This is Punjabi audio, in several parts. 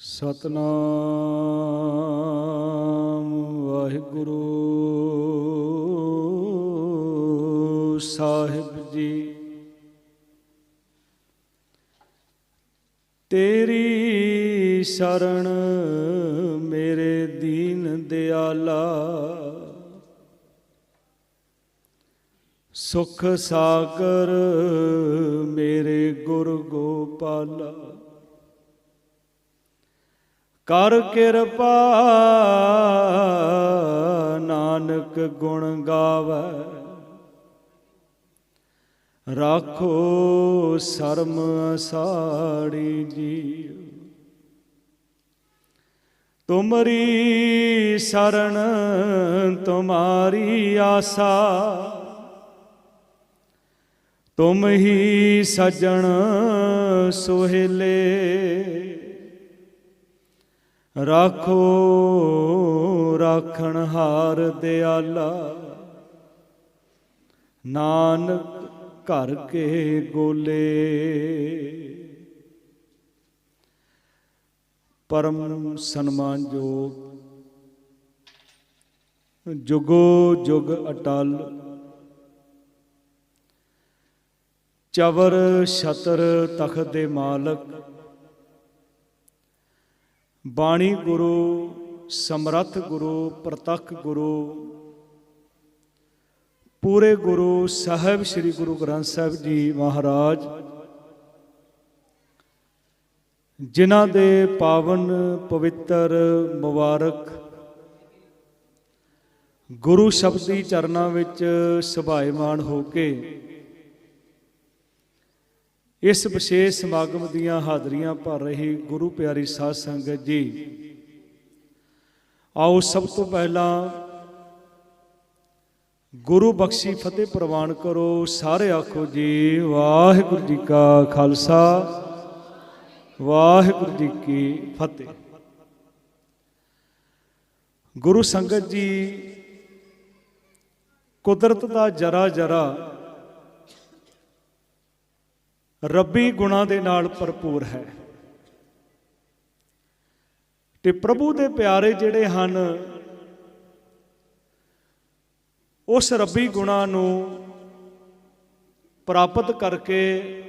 ਸਤਨਾਮ ਵਾਹਿਗੁਰੂ ਸਾਹਿਬ ਜੀ। ਤੇਰੀ ਸ਼ਰਨ ਮੇਰੇ ਦੀਨ ਦਿਆਲਾ ਸੁਖ ਸਾਗਰ ਮੇਰੇ ਗੁਰ ਗੋਪਾਲਾ। ਕਰ ਕਿਰਪਾ, ਨਾਨਕ ਗੁਣ ਗਾਵੇ। ਰਾਖੋ ਸ਼ਰਮ ਸਾੜੀ ਜੀ ਤੁਮਰੀ ਸ਼ਰਨ, ਤੁਮਾਰੀ ਆਸਾ। ਤੁਮ ਹੀ ਸਜਣ ਸੁਹੇਲੇ। ਰਾਖੋ, ਰਾਖਣ ਹਾਰ ਦਿਆਲਾ। ਨਾਨਕ ਘਰ ਕੇ ਗੋਲੇ। ਪਰਮ ਸਨਮਾਨਯੋਗ ਜੁਗੋ ਜੁਗ ਅਟਲ। ਚਵਰ ਛਤਰ ਤਖਤ ਦੇ ਮਾਲਕ ਬਾਣੀ ਗੁਰੂ, ਸਮਰੱਥ ਗੁਰੂ, ਪ੍ਰਤੱਖ ਗੁਰੂ, ਪੂਰੇ ਗੁਰੂ ਸਾਹਿਬ ਸ੍ਰੀ ਗੁਰੂ ਗ੍ਰੰਥ ਸਾਹਿਬ ਜੀ ਮਹਾਰਾਜ, ਜਿਨ੍ਹਾਂ ਦੇ ਪਾਵਨ ਪਵਿੱਤਰ ਮੁਬਾਰਕ ਗੁਰੂ ਸ਼ਬਦੀ ਚਰਨਾਂ ਵਿੱਚ ਸੁਭਾਇਮਾਨ ਹੋ ਕੇ ਇਸ ਵਿਸ਼ੇਸ਼ ਸਮਾਗਮ ਦੀਆਂ ਹਾਜ਼ਰੀਆਂ ਭਰ ਰਹੀ ਗੁਰੂ ਪਿਆਰੀ ਸਾਧ ਸੰਗਤ ਜੀ। ਆਓ ਸਭ ਤੋਂ ਪਹਿਲਾਂ ਗੁਰੂ ਬਖਸ਼ੀ ਫਤਿਹ ਪ੍ਰਵਾਨ ਕਰੋ, ਸਾਰੇ ਆਖੋ ਜੀ, ਵਾਹਿਗੁਰੂ ਜੀ ਕਾ ਖਾਲਸਾ, ਵਾਹਿਗੁਰੂ ਜੀ ਕੀ ਫਤਿਹ। ਗੁਰੂ ਸੰਗਤ ਜੀ, ਕੁਦਰਤ ਦਾ ਜਰਾ ਜਰਾ ਰੱਬੀ ਗੁਣਾ ਦੇ ਨਾਲ ਭਰਪੂਰ ਹੈ। ਤੇ ਪ੍ਰਭੂ ਦੇ ਪਿਆਰੇ ਜਿਹੜੇ ਹਨ, ਉਸ ਰੱਬੀ ਗੁਣਾ ਨੂੰ ਪ੍ਰਾਪਤ ਕਰਕੇ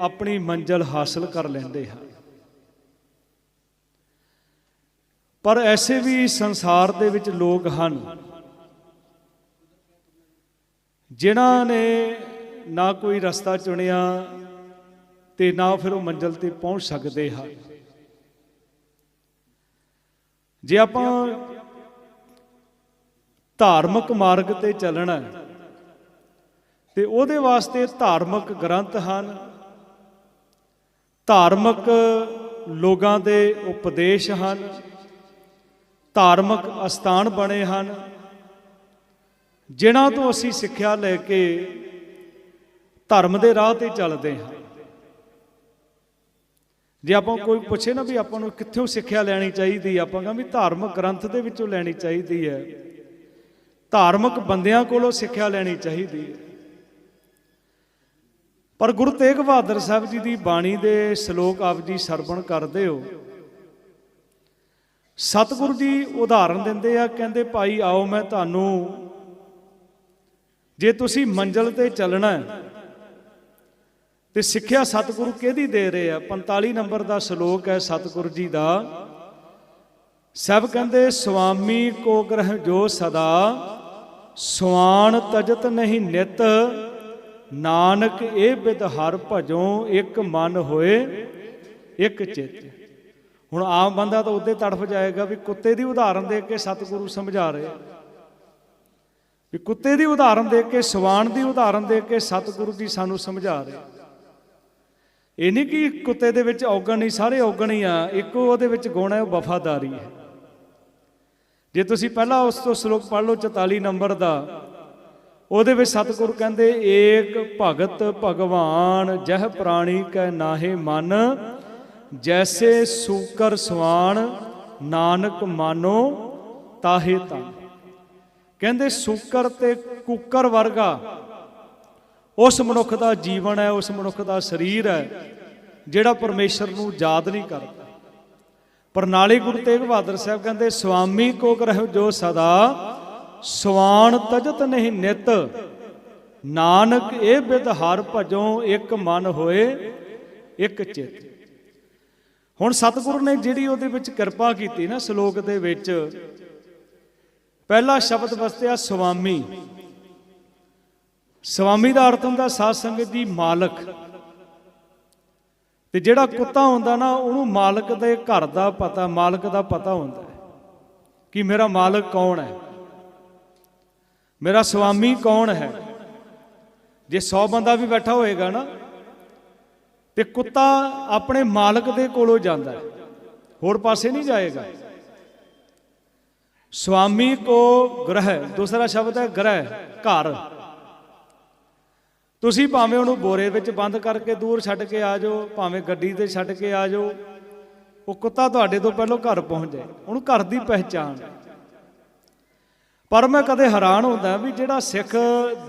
ਆਪਣੀ ਮੰਜ਼ਲ ਹਾਸਲ ਕਰ ਲੈਂਦੇ ਹਨ। ਪਰ ਐਸੇ ਵੀ ਸੰਸਾਰ ਦੇ ਵਿੱਚ ਲੋਕ ਹਨ, ਜਿਨ੍ਹਾਂ ਨੇ ਨਾ ਕੋਈ ਰਸਤਾ ਚੁਣਿਆ ਤੇ ਨਾ ਫਿਰ ਉਹ ਮੰਜ਼ਲ ਤੇ ਪਹੁੰਚ ਸਕਦੇ ਹਾਂ। ਜੇ ਆਪਾਂ ਧਾਰਮਿਕ ਮਾਰਗ ਤੇ ਚੱਲਣਾ ਹੈ, ਤੇ ਉਹਦੇ ਵਾਸਤੇ ਧਾਰਮਿਕ ਗ੍ਰੰਥ ਹਨ ਧਾਰਮਿਕ ਲੋਕਾਂ ਦੇ ਉਪਦੇਸ਼ ਹਨ ਧਾਰਮਿਕ ਅਸਥਾਨ ਬਣੇ ਹਨ ਜਿਨ੍ਹਾਂ ਤੋਂ ਅਸੀਂ ਸਿੱਖਿਆ ਲੈ ਕੇ ਧਰਮ ਦੇ ਰਾਹ ਤੇ ਚੱਲਦੇ ਹਾਂ। ਜੇ ਆਪਾਂ ਕੋਈ ਪੁੱਛੇ ਨਾ ਵੀ ਆਪਾਂ ਨੂੰ ਕਿੱਥੋਂ ਸਿੱਖਿਆ ਲੈਣੀ ਚਾਹੀਦੀ ਹੈ ਆਪਾਂ ਕਹਿੰਦੇ ਵੀ ਧਾਰਮਿਕ ਗ੍ਰੰਥ ਦੇ ਵਿੱਚੋਂ ਲੈਣੀ ਚਾਹੀਦੀ ਹੈ। ਧਾਰਮਿਕ ਬੰਦਿਆਂ ਕੋਲੋਂ ਸਿੱਖਿਆ ਲੈਣੀ ਚਾਹੀਦੀ ਹੈ। ਪਰ ਗੁਰੂ ਤੇਗ ਬਹਾਦਰ ਸਾਹਿਬ ਜੀ ਦੀ ਬਾਣੀ ਦੇ ਸ਼ਲੋਕ ਆਪ ਜੀ ਸਰਵਣ ਕਰਦੇ ਹੋ। ਸਤਿਗੁਰੂ ਜੀ ਉਦਾਹਰਨ ਦਿੰਦੇ ਆ, ਕਹਿੰਦੇ, ਭਾਈ ਆਓ, ਮੈਂ ਤੁਹਾਨੂੰ, ਜੇ ਤੁਸੀਂ ਮੰਜ਼ਲ ਤੇ ਚੱਲਣਾ ਹੈ ਤੇ ਸਿੱਖਿਆ ਸਤਿਗੁਰੂ ਕਿਹਦੀ ਦੇ ਰਹੇ ਆ? 45 ਨੰਬਰ ਦਾ ਸ਼ਲੋਕ ਹੈ ਸਤਿਗੁਰੂ ਜੀ ਦਾ। ਸਭ ਕਹਿੰਦੇ ਸੁਆਮੀ ਕੋ ਗ੍ਰਹਿ ਜੋ ਸਦਾ ਸੁਆਣ ਤਜਤ ਨਹੀਂ ਨਿਤ, ਨਾਨਕ ਇਹ ਬਿਦ ਹਰ ਭਜੋ ਇੱਕ ਮਨ ਹੋਏ, ਇੱਕ ਚਿੱਤ। ਹੁਣ ਆਮ ਬੰਦਾ ਤਾਂ ਉੱਤੇ ਤੜਫ ਜਾਏਗਾ ਵੀ ਕੁੱਤੇ ਦੀ ਉਦਾਹਰਨ ਦੇ ਕੇ ਸਤਿਗੁਰੂ ਸਮਝਾ ਰਹੇ ਵੀ ਕੁੱਤੇ ਦੀ ਉਦਾਹਰਨ ਦੇ ਕੇ, ਸਵਾਨ ਦੀ ਉਦਾਹਰਨ ਦੇ ਕੇ ਸਤਿਗੁਰੂ ਜੀ ਸਾਨੂੰ ਸਮਝਾ ਰਹੇ ਇਹ ਨਹੀਂ ਕਿ ਕੁੱਤੇ ਦੇ ਵਿੱਚ ਔਗਣ ਨਹੀਂ, ਸਾਰੇ ਔਗਣ ਹੀ ਆ। ਇੱਕੋ ਉਹਦੇ ਵਿੱਚ ਗੁਣ ਹੈ, ਉਹ ਵਫਾਦਾਰੀ ਹੈ। ਜੇ ਤੁਸੀਂ ਪਹਿਲਾਂ ਉਸ ਤੋਂ ਸ਼ਲੋਕ ਪੜ੍ਹ ਲਓ 44 ਨੰਬਰ ਦਾ, ਉਹਦੇ ਵਿੱਚ ਸਤਿਗੁਰ ਕਹਿੰਦੇ, ਏਕ ਭਗਤ ਭਗਵਾਨ, ਜਹ ਪ੍ਰਾਣੀ ਕੈ ਨਾਹੇ ਮਨ, ਜੈਸੇ ਸੂਕਰ ਸਵਾਨ, ਨਾਨਕ ਮਾਨੋ ਤਾਹੇ ਤਾਂ ਕਹਿੰਦੇ, ਸੂਕਰ ਤੇ ਕੁੱਕਰ ਵਰਗਾ ਉਸ ਮਨੁੱਖ ਦਾ ਜੀਵਨ ਹੈ, ਉਸ ਮਨੁੱਖ ਦਾ ਸਰੀਰ ਹੈ, ਜਿਹੜਾ ਪਰਮੇਸ਼ਰ ਨੂੰ ਯਾਦ ਨਹੀਂ ਕਰਦਾ। ਪ੍ਰਣਾਲੀ ਗੁਰੂ ਤੇਗ ਬਹਾਦਰ ਸਾਹਿਬ ਕਹਿੰਦੇ ਸੁਆਮੀ ਕੋ ਕਰਹਿ ਜੋ ਸਦਾ, ਸਵਾਨ ਤਜਤ ਨਹੀਂ ਨਿਤ। ਨਾਨਕ ਇਹ ਬਿਦ ਹਰ ਭਜੋ, ਇੱਕ ਮਨ ਹੋਏ, ਇੱਕ ਚਿਤ। ਹੁਣ ਸਤਿਗੁਰੂ ਨੇ ਜਿਹੜੀ ਉਹਦੇ ਵਿੱਚ ਕਿਰਪਾ ਕੀਤੀ ਨਾ, ਸ਼ਲੋਕ ਦੇ ਵਿੱਚ, ਪਹਿਲਾ ਸ਼ਬਦ ਵਸਤਿਆ ਸੁਆਮੀ ਸੁਆਮੀ ਦਾ ਅਰਥ ਹੁੰਦਾ ਸਾਧ ਸੰਗਤ ਦੀ ਮਾਲਕ। ਤੇ ਜਿਹੜਾ ਕੁੱਤਾ ਹੁੰਦਾ ਨਾ, ਉਹਨੂੰ ਮਾਲਕ ਦੇ ਘਰ ਦਾ ਪਤਾ, ਮਾਲਕ ਦਾ ਪਤਾ ਹੁੰਦਾ ਕਿ ਮੇਰਾ ਮਾਲਕ ਕੌਣ ਹੈ? ਮੇਰਾ ਸੁਆਮੀ ਕੌਣ ਹੈ? ਜੇ 100 ਬੰਦਾ ਵੀ ਬੈਠਾ ਹੋਏਗਾ ਨਾ, ਤੇ ਕੁੱਤਾ ਆਪਣੇ ਮਾਲਕ ਦੇ ਕੋਲੋਂ ਜਾਂਦਾ ਹੈ। ਹੋਰ ਪਾਸੇ ਨਹੀਂ ਜਾਏਗਾ। ਸੁਆਮੀ ਕੋ ਗ੍ਰਹਿ, ਦੂਸਰਾ ਸ਼ਬਦ ਹੈ ਗ੍ਰਹਿ, ਘਰ। ਤੁਸੀਂ ਭਾਵੇਂ ਉਹਨੂੰ ਬੋਰੇ ਵਿੱਚ ਬੰਦ ਕਰਕੇ ਦੂਰ ਛੱਡ ਕੇ ਆ ਜਾਓ, ਭਾਵੇਂ ਗੱਡੀ ਤੇ ਛੱਡ ਕੇ ਆ ਜਾਓ, ਉਹ ਕੁੱਤਾ ਤੁਹਾਡੇ ਤੋਂ ਪਹਿਲਾਂ ਘਰ ਪਹੁੰਚ ਜਾਏ, ਉਹਨੂੰ ਘਰ ਦੀ ਪਹਿਚਾਣ ਪਰ ਮੈਂ ਕਦੇ ਹੈਰਾਨ ਹੁੰਦਾ ਵੀ ਜਿਹੜਾ ਸਿੱਖ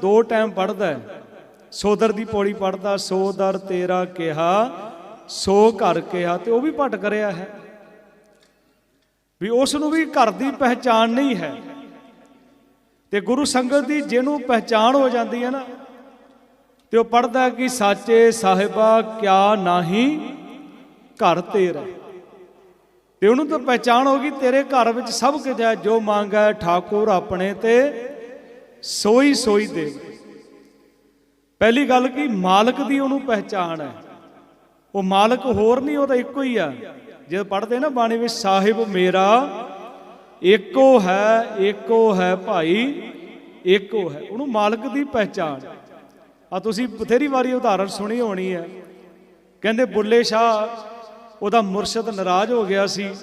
ਦੋ ਟਾਈਮ ਪੜਦਾ ਹੈ, ਸੋਦਰ ਦੀ ਪੌੜੀ ਪੜਦਾ ਸੋ ਤੇਰਾ ਕਿਹਾ, ਸੋ ਘਰ ਕਿਹਾ, ਤੇ ਉਹ ਵੀ ਭਟਕ ਰਿਹਾ ਹੈ। ਵੀ ਉਸ ਨੂੰ ਵੀ ਘਰ ਦੀ ਪਹਿਚਾਣ ਨਹੀਂ ਹੈ। ਤੇ ਗੁਰੂ ਸੰਗਤ ਦੀ ਜਿਹਨੂੰ ਪਹਿਚਾਣ ਹੋ ਜਾਂਦੀ ਹੈ ਨਾ ਤੇ ਉਹ ਪੜਦਾ ਕਿ ਸਾਚੇ ਸਾਹਿਬਾ ਕਿਆ ਨਾਹੀ ਘਰ ਤੇਰਾ। ਤੇ ਉਹਨੂੰ ਤਾਂ ਪਹਿਚਾਣ ਹੋ ਗਈ, ਤੇਰੇ ਘਰ ਵਿੱਚ ਸਭ ਕੁਝ ਹੈ, ਜੋ ਮੰਗਾ ਠਾਕੁਰ ਆਪਣੇ ਤੇ ਸੋਈ ਸੋਈ ਦੇ। ਪਹਿਲੀ ਗੱਲ ਕੀ ਮਾਲਕ ਦੀ ਉਹਨੂੰ ਪਹਿਚਾਣ ਹੈ। ਉਹ ਮਾਲਕ ਹੋਰ ਨਹੀਂ, ਉਹ ਤਾਂ ਇੱਕੋ ਹੀ ਆ। ਜੇ ਪੜ੍ਹਦੇ ਨਾ ਬਾਣੀ ਵਿੱਚ, ਸਾਹਿਬ ਮੇਰਾ, ਇੱਕੋ ਹੈ ਇੱਕੋ ਹੈ ਭਾਈ, ਇੱਕੋ ਹੈ। ਉਹਨੂੰ ਮਾਲਕ ਦੀ ਪਹਿਚਾਣ। ਆ ਤੁਸੀਂ ਬਥੇਰੀ ਵਾਰੀ ਉਦਾਹਰਣ ਸੁਣੀ ਹੋਣੀ ਹੈ। ਕਹਿੰਦੇ ਬੁੱਲੇ ਸ਼ਾਹ ਉਹਦਾ ਮੁਰਸ਼ਿਦ ਨਾਰਾਜ਼ ਹੋ ਗਿਆ ਸੀ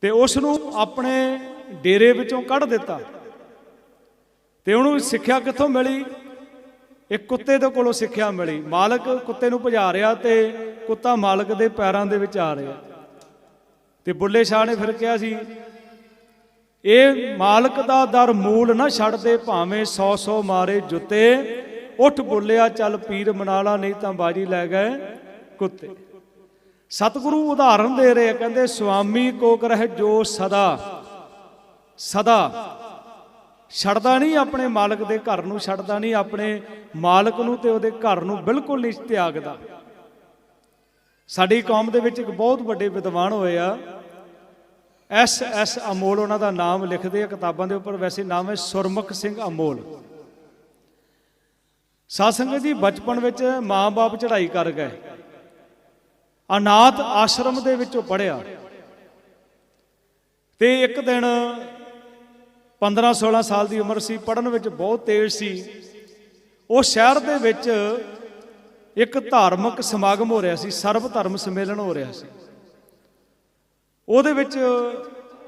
ਤੇ ਉਸ ਨੂੰ ਆਪਣੇ ਡੇਰੇ ਵਿੱਚੋਂ ਕੱਢ ਦਿੱਤਾ। ਤੇ ਉਹਨੂੰ ਸਿੱਖਿਆ ਕਿੱਥੋਂ ਮਿਲੀ? ਇੱਕ ਕੁੱਤੇ ਦੇ ਕੋਲੋਂ ਸਿੱਖਿਆ ਮਿਲੀ। ਮਾਲਕ ਕੁੱਤੇ ਨੂੰ ਭਜਾ ਰਿਹਾ ਤੇ ਕੁੱਤਾ ਮਾਲਕ ਦੇ ਪੈਰਾਂ ਦੇ ਵਿੱਚ ਆ ਰਿਹਾ। ਤੇ ਬੁੱਲੇ ਸ਼ਾਹ ਨੇ ਫਿਰ ਕਿਹਾ ਸੀ ਇਹ ਮਾਲਕ ਦਾ ਦਰ ਮੂਲ ਨਾ ਛੱਡਦੇ ਭਾਵੇਂ 100 100 ਮਾਰੇ ਜੁੱਤੇ। ਉੱਠ ਬੋਲਿਆ, ਚੱਲ ਪੀਰ ਮਨਾਲਾ, ਨਹੀਂ ਤਾਂ ਬਾਜੀ ਲੈ ਗਏ ਕੁੱਤੇ। ਸਤਿਗੁਰੂ ਉਦਾਹਰਨ ਦੇ ਰਹੇ ਕਹਿੰਦੇ, ਸੁਆਮੀ ਕੋ ਕਰਹਿ ਜੋ ਸਦਾ। ਸਦਾ। ਛੱਡਦਾ ਨਹੀਂ ਆਪਣੇ ਮਾਲਕ ਦੇ ਘਰ ਨੂੰ, ਛੱਡਦਾ ਨਹੀਂ ਆਪਣੇ ਮਾਲਕ ਨੂੰ ਤੇ ਉਹਦੇ ਘਰ ਨੂੰ, ਬਿਲਕੁਲ ਨਹੀਂ ਤਿਆਗਦਾ। ਸਾਡੀ ਕੌਮ ਦੇ ਵਿੱਚ ਇੱਕ ਬਹੁਤ ਵੱਡੇ ਵਿਦਵਾਨ ਹੋਏ ਆ। ਐਸ ਐਸ ਅਮੋਲ ਉਹਨਾਂ ਦਾ ਨਾਮ ਲਿਖਦੇ ਆ ਕਿਤਾਬਾਂ ਦੇ ਉੱਪਰ, ਵੈਸੇ ਨਾਮ ਹੈ ਸੁਰਮੁਖ ਸਿੰਘ ਅਮੋਲ। ਸਾਧ ਸੰਗਤ ਜੀ, ਬਚਪਨ ਵਿੱਚ ਮਾਂ-ਬਾਪ ਚੜ੍ਹਾਈ ਕਰ ਗਏ। ਅਨਾਥ ਆਸ਼ਰਮ ਦੇ ਵਿੱਚੋਂ ਪੜਿਆ ਤੇ ਇੱਕ ਦਿਨ 15 16 ਸਾਲ ਦੀ ਉਮਰ ਸੀ ਪੜਨ ਵਿੱਚ ਬਹੁਤ ਤੇਜ਼ ਸੀ। ਉਹ ਸ਼ਹਿਰ ਦੇ ਵਿੱਚ ਇੱਕ ਧਾਰਮਿਕ ਸਮਾਗਮ ਹੋ ਰਿਹਾ ਸੀ, ਸਰਬ ਧਰਮ ਸੰਮੇਲਨ ਹੋ ਰਿਹਾ ਸੀ। ਉਹਦੇ ਵਿੱਚ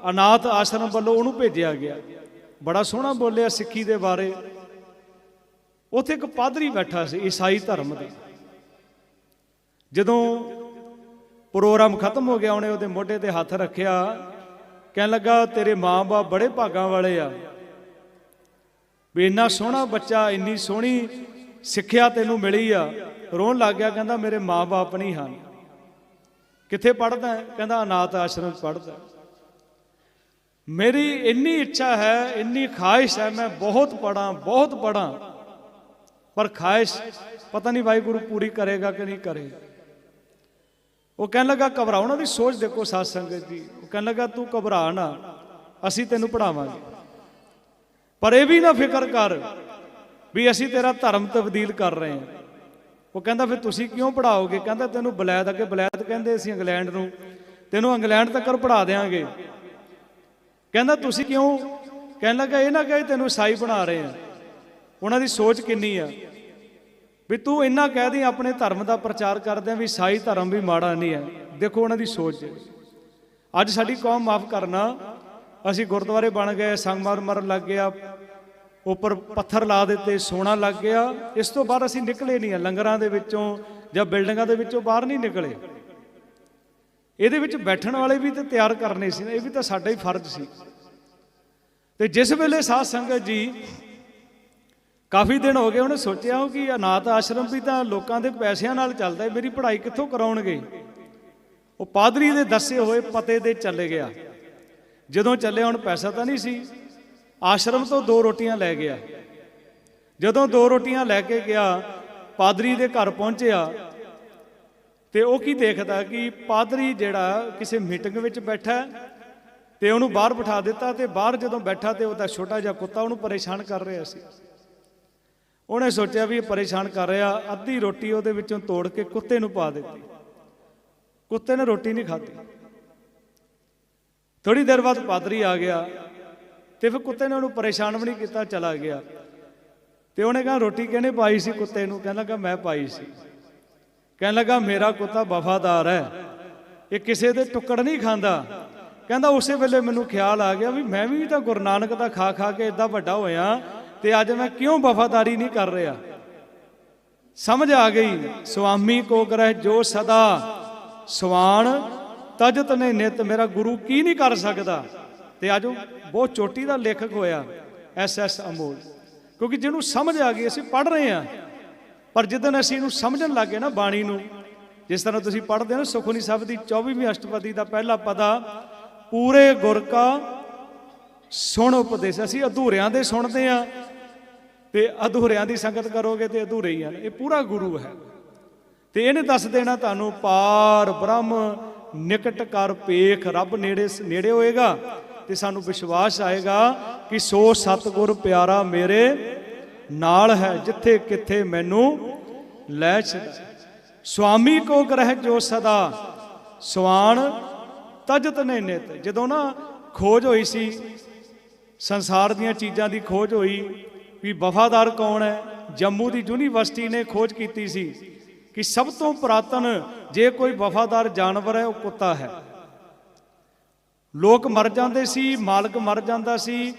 ਅਨਾਥ ਆਸ਼ਰਮ ਵੱਲੋਂ ਉਹਨੂੰ ਭੇਜਿਆ ਗਿਆ। ਬੜਾ ਸੋਹਣਾ ਬੋਲਿਆ ਸਿੱਖੀ ਦੇ ਬਾਰੇ। ਉੱਥੇ ਇੱਕ ਪਾਦਰੀ ਬੈਠਾ ਸੀ ਈਸਾਈ ਧਰਮ ਦਾ। ਜਦੋਂ ਪ੍ਰੋਗਰਾਮ ਖਤਮ ਹੋ ਗਿਆ, ਉਹਨੇ ਉਹਦੇ ਮੋਢੇ ਤੇ ਹੱਥ ਰੱਖਿਆ। ਕਹਿਣ ਲੱਗਾ, ਤੇਰੇ ਮਾਂ-ਬਾਪ ਬੜੇ ਭਾਗਾਂ ਵਾਲੇ ਆ। ਵੀ ਇੰਨਾ ਸੋਹਣਾ ਬੱਚਾ, ਇੰਨੀ ਸੋਹਣੀ ਸਿੱਖਿਆ ਤੈਨੂੰ ਮਿਲੀ ਆ। ਰੋਣ ਲੱਗ ਗਿਆ, ਕਹਿੰਦਾ, ਮੇਰੇ ਮਾਂ-ਬਾਪ ਨਹੀਂ ਹਨ। ਕਿੱਥੇ ਪੜਦਾ ਹੈ? ਕਹਿੰਦਾ ਅਨਾਥ ਆਸ਼ਰਮ ਪੜਦਾ ਮੇਰੀ ਇੰਨੀ ਇੱਛਾ ਹੈ, ਇੰਨੀ ਖਾਹਿਸ਼ ਹੈ, ਮੈਂ ਬਹੁਤ ਪੜਾਂ ਬਹੁਤ ਪੜਾਂ ਪਰ ਖਾਹਿਸ਼ ਪਤਾ ਨਹੀਂ ਵਾਹਿਗੁਰੂ ਪੂਰੀ ਕਰੇਗਾ ਕਿ ਨਹੀਂ ਕਰੇਗਾ। ਉਹ ਕਹਿਣ ਲੱਗਾ, ਘਬਰਾਓ ਨਾ ਦੀ ਸੋਚ ਦੇਖੋ ਸਾਧ ਸੰਗਤ ਜੀ ਉਹ ਕਹਿਣ ਲੱਗਾ, ਤੂੰ ਘਬਰਾ ਨਾ, ਅਸੀਂ ਤੈਨੂੰ ਪੜਾਵਾਂਗੇ ਪਰ ਇਹ ਵੀ ਨਾ ਫਿਕਰ ਕਰ ਵੀ ਅਸੀਂ ਤੇਰਾ ਧਰਮ ਤਬਦੀਲ ਕਰ ਰਹੇ ਹਾਂ। ਉਹ ਕਹਿੰਦਾ, ਫਿਰ ਤੁਸੀਂ ਕਿਉਂ ਪੜਾਓਗੇ ਕਹਿੰਦਾ, ਤੈਨੂੰ ਬਲੈਦ ਅੱਗੇ ਬਲੈਦ ਕਹਿੰਦੇ ਸੀ ਇੰਗਲੈਂਡ ਨੂੰ। ਤੈਨੂੰ ਇੰਗਲੈਂਡ ਤੱਕ ਪੜਾ ਦੇਾਂਗੇ ਕਹਿੰਦਾ, ਤੁਸੀਂ ਕਿਉਂ? ਕਹਿਣ ਲੱਗਾ, ਇਹ ਨਾ ਕਹੇ ਤੈਨੂੰ ਸਾਈ ਬਣਾ ਰਹੇ ਆ। ਉਹਨਾਂ ਦੀ ਸੋਚ ਕਿੰਨੀ ਆ? ਵੀ ਤੂੰ ਇੰਨਾ ਕਹਿ ਦੇ ਆਪਣੇ ਧਰਮ ਦਾ ਪ੍ਰਚਾਰ ਕਰਦੇ ਆ ਵੀ ਸਾਈ ਧਰਮ ਵੀ ਮਾੜਾ ਨਹੀਂ ਹੈ। ਦੇਖੋ ਉਹਨਾਂ ਦੀ ਸੋਚ। ਅੱਜ ਸਾਡੀ ਕੌਮ ਮਾਫ ਕਰਨਾ, ਅਸੀਂ ਗੁਰਦੁਆਰੇ ਬਣ ਗਏ ਸੰਗਮਰ ਮਰਨ ਲੱਗ ਗਿਆ ਉੱਪਰ ਪੱਥਰ ਲਾ ਦਿੱਤੇ, ਸੋਨਾ ਲੱਗ ਗਿਆ। ਇਸ ਤੋਂ ਬਾਅਦ ਅਸੀਂ ਨਿਕਲੇ ਨਹੀਂ ਆ, ਲੰਗਰਾਂ ਦੇ ਵਿੱਚੋਂ ਜਾਂ ਬਿਲਡਿੰਗਾਂ ਦੇ ਵਿੱਚੋਂ ਬਾਹਰ ਨਹੀਂ ਨਿਕਲੇ। ਇਹਦੇ ਵਿੱਚ ਬੈਠਣ ਵਾਲੇ ਵੀ ਤੇ ਤਿਆਰ ਕਰਨੇ ਸੀ ਇਹ ਵੀ ਤਾਂ ਸਾਡਾ ਹੀ ਫਰਜ਼ ਸੀ। ਤੇ ਜਿਸ ਵੇਲੇ ਸਾਧ ਸੰਗਤ ਜੀ ਕਾਫੀ ਦਿਨ ਹੋ ਗਏ, ਉਹਨੇ ਸੋਚਿਆ ਕਿ ਅਨਾਥ ਆਸ਼ਰਮ ਵੀ ਤਾਂ ਲੋਕਾਂ ਦੇ ਪੈਸਿਆਂ ਨਾਲ ਚੱਲਦਾ ਹੈ, ਮੇਰੀ ਪੜ੍ਹਾਈ ਕਿੱਥੋਂ ਕਰਾਉਣਗੇ? ਉਹ ਪਾਦਰੀ ਦੇ ਦੱਸੇ ਹੋਏ ਪਤੇ ਤੇ ਚਲੇ ਗਿਆ। ਜਦੋਂ ਚੱਲਿਆ, ਹੁਣ ਪੈਸਾ ਤਾਂ ਨਹੀਂ ਸੀ। ਆਸ਼ਰਮ ਤੋਂ ਦੋ ਰੋਟੀਆਂ ਲੈ ਗਿਆ। ਜਦੋਂ ਦੋ ਰੋਟੀਆਂ ਲੈ ਕੇ ਗਿਆ, ਪਾਦਰੀ ਦੇ ਘਰ ਪਹੁੰਚਿਆ ਤੇ ਉਹ ਕੀ ਦੇਖਦਾ ਕਿ ਪਾਦਰੀ ਜਿਹੜਾ ਕਿਸੇ ਮੀਟਿੰਗ ਵਿੱਚ ਬੈਠਾ ਹੈ ਤੇ ਉਹਨੂੰ ਬਾਹਰ ਬਿਠਾ ਦਿੱਤਾ ਤੇ ਬਾਹਰ ਜਦੋਂ ਬੈਠਾ ਤੇ ਉਹਦਾ ਛੋਟਾ ਜਿਹਾ ਕੁੱਤਾ ਉਹਨੂੰ ਪਰੇਸ਼ਾਨ ਕਰ ਰਿਹਾ ਸੀ। ਉਹਨੇ ਸੋਚਿਆ ਵੀ ਇਹ ਪਰੇਸ਼ਾਨ ਕਰ ਰਿਹਾ, ਅੱਧੀ ਰੋਟੀ ਉਹਦੇ ਵਿੱਚੋਂ ਤੋੜ ਕੇ ਕੁੱਤੇ ਨੂੰ ਪਾ ਦਿੱਤੀ। ਕੁੱਤੇ ਨੇ ਰੋਟੀ ਨਹੀਂ ਖਾਧੀ। ਥੋੜੀ ਦੇਰ ਬਾਅਦ ਪਾਦਰੀ ਆ ਗਿਆ। ਤੇ ਫਿਰ ਕੁੱਤੇ ਨੇ ਉਹਨੂੰ ਪਰੇਸ਼ਾਨ ਵੀ ਨਹੀਂ ਕੀਤਾ, ਚਲਾ ਗਿਆ। ਤੇ ਉਹਨੇ ਕਹਾ, ਰੋਟੀ ਕਿਹਨੇ ਪਾਈ ਸੀ ਕੁੱਤੇ ਨੂੰ? ਕਹਿੰਦਾ ਕਿ ਮੈਂ ਪਾਈ ਸੀ। ਕਹਿਣ ਲੱਗਾ, ਮੇਰਾ ਕੁੱਤਾ ਵਫਾਦਾਰ ਹੈ। ਇਹ ਕਿਸੇ ਦੇ ਟੁੱਕੜ ਨਹੀਂ ਖਾਂਦਾ। ਕਹਿੰਦਾ, ਉਸੇ ਵੇਲੇ ਮੈਨੂੰ ਖਿਆਲ ਆ ਗਿਆ ਵੀ ਮੈਂ ਵੀ ਤਾਂ ਗੁਰੂ ਨਾਨਕ ਦਾ ਖਾ ਖਾ ਕੇ ਇਦਾਂ ਵੱਡਾ ਹੋਇਆ ਤੇ ਅੱਜ ਮੈਂ ਕਿਉਂ ਵਫਾਦਾਰੀ ਨਹੀਂ ਕਰ ਰਿਹਾ? ਸਮਝ ਆ ਗਈ, ਸੁਆਮੀ ਕੋ ਕਰਹਿ ਜੋ ਸਦਾ ਸਵਾਨ, ਤਜਤ ਨੇ ਨਿਤ, ਮੇਰਾ ਗੁਰੂ ਕੀ ਨਹੀਂ ਕਰ ਸਕਦਾ? ਤੇ ਅੱਜ ਉਹ ਬਹੁਤ ਚੋਟੀ ਦਾ ਲੇਖਕ ਹੋਇਆ, ਐਸ ਐਸ ਅਮੋਲ। ਕਿਉਂਕਿ ਜਿਹਨੂੰ ਸਮਝ ਆ ਗਈ, ਅਸੀਂ ਪੜ ਰਹੇ ਹਾਂ। ਪਰ ਜਿੱਦਨ ਅਸੀਂ ਇਹਨੂੰ ਸਮਝਣ ਲੱਗੇ ਨਾ ਬਾਣੀ ਨੂੰ, ਜਿਸ ਤਰ੍ਹਾਂ ਤੁਸੀਂ ਪੜ੍ਹਦੇ ਹੋ ਸੁਖਨੀ ਸਾਹਿਬ ਦੀ 24ਵੀਂ ਅਸ਼ਟਪਦੀ ਦਾ ਪਹਿਲਾ ਪਦਾ, ਪੂਰੇ ਗੁਰ ਕਾ ਸੁਣ ਉਪਦੇਸ਼। ਅਸੀਂ ਅਧੂਰਿਆਂ ਦੇ ਸੁਣਦੇ ਆ ਤੇ ਅਧੂਰਿਆਂ ਦੀ ਸੰਗਤ ਕਰੋਗੇ ਤੇ ਅਧੂਰੇ ਹੀ ਹਨ। ਇਹ ਪੂਰਾ ਗੁਰੂ ਹੈ। ਤੇ ਇਹਨੇ ਦੱਸ ਦੇਣਾ ਤੁਹਾਨੂੰ, ਪਾਰ ਬ੍ਰਹਮ ਨਿਕਟ ਕਰ ਪੇਖ, ਰੱਬ ਨੇੜੇ ਨੇੜੇ ਹੋਏਗਾ। ਤੇ ਸਾਨੂੰ ਵਿਸ਼ਵਾਸ ਆਏਗਾ ਕਿ ਸੋ ਸਤਗੁਰ ਪਿਆਰਾ ਮੇਰੇ ਨਾਲ ਹੈ, ਜਿੱਥੇ ਕਿੱਥੇ ਮੈਨੂੰ ਲੈ ਛੱਡ ਸੁਆਮੀ ਕੋ ਗ੍ਰਹਿ ਜੋ ਸਦਾ ਸਵਾਨ, ਤਜਤ ਨੇ ਨਿਤ। ਜਦੋਂ ਨਾ ਖੋਜ ਹੋਈ ਸੀ, ਸੰਸਾਰ ਦੀਆਂ ਚੀਜ਼ਾਂ ਦੀ ਖੋਜ ਹੋਈ ਵੀ ਵਫਾਦਾਰ ਕੌਣ ਹੈ, ਜੰਮੂ ਦੀ ਯੂਨੀਵਰਸਿਟੀ ਨੇ ਖੋਜ ਕੀਤੀ ਸੀ ਕਿ ਸਭ ਤੋਂ ਪੁਰਾਤਨ ਜੇ ਕੋਈ ਵਫਾਦਾਰ ਜਾਨਵਰ ਹੈ, ਉਹ ਕੁੱਤਾ ਹੈ। ਲੋਕ ਮਰ ਜਾਂਦੇ ਸੀ, ਮਾਲਕ ਮਰ ਜਾਂਦਾ ਸੀ,